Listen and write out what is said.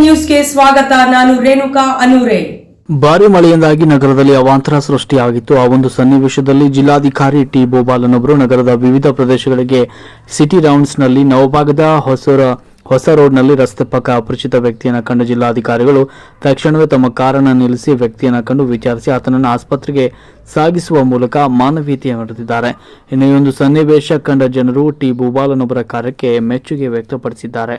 ನ್ಯೂಸ್ಗೆ ಸ್ವಾಗತ, ನಾನು ರೇಣುಕಾ ಅನೂರೆ. ಭಾರಿ ಮಳೆಯಿಂದಾಗಿ ನಗರದಲ್ಲಿ ಅವಾಂತರ ಸೃಷ್ಟಿಯಾಗಿತ್ತು. ಆ ಒಂದು ಸನ್ನಿವೇಶದಲ್ಲಿ ಜಿಲ್ಲಾಧಿಕಾರಿ ಟಿ. ಬೋಬಾಲನವರು ನಗರದ ವಿವಿಧ ಪ್ರದೇಶಗಳಿಗೆ ಸಿಟಿ ರೌಂಡ್ಸ್ನಲ್ಲಿ ನವಭಾಗದ ಹೊಸರ, ಹೊಸ ರೋಡ್ನಲ್ಲಿ ರಸ್ತೆ ಪಕ್ಕ ಅಪರಿಚಿತ ವ್ಯಕ್ತಿಯನ್ನು ಕಂಡು ಜಿಲ್ಲಾಧಿಕಾರಿಗಳು ತಕ್ಷಣವೇ ತಮ್ಮ ಕಾರನ್ನು ನಿಲ್ಲಿಸಿ ವ್ಯಕ್ತಿಯನ್ನು ಕಂಡು ವಿಚಾರಿಸಿ ಆತನನ್ನು ಆಸ್ಪತ್ರೆಗೆ ಸಾಗಿಸುವ ಮೂಲಕ ಮಾನವೀಯತೆ ಮೆರೆದಿದ್ದಾರೆ ಇನ್ನು ಈ ಒಂದು ಸನ್ನಿವೇಶ ಕಂಡ ಜನರು ಟಿ. ಭೂಬಾಲನೊಬ್ಬರ ಕಾರ್ಯಕ್ಕೆ ಮೆಚ್ಚುಗೆ ವ್ಯಕ್ತಪಡಿಸಿದ್ದಾರೆ.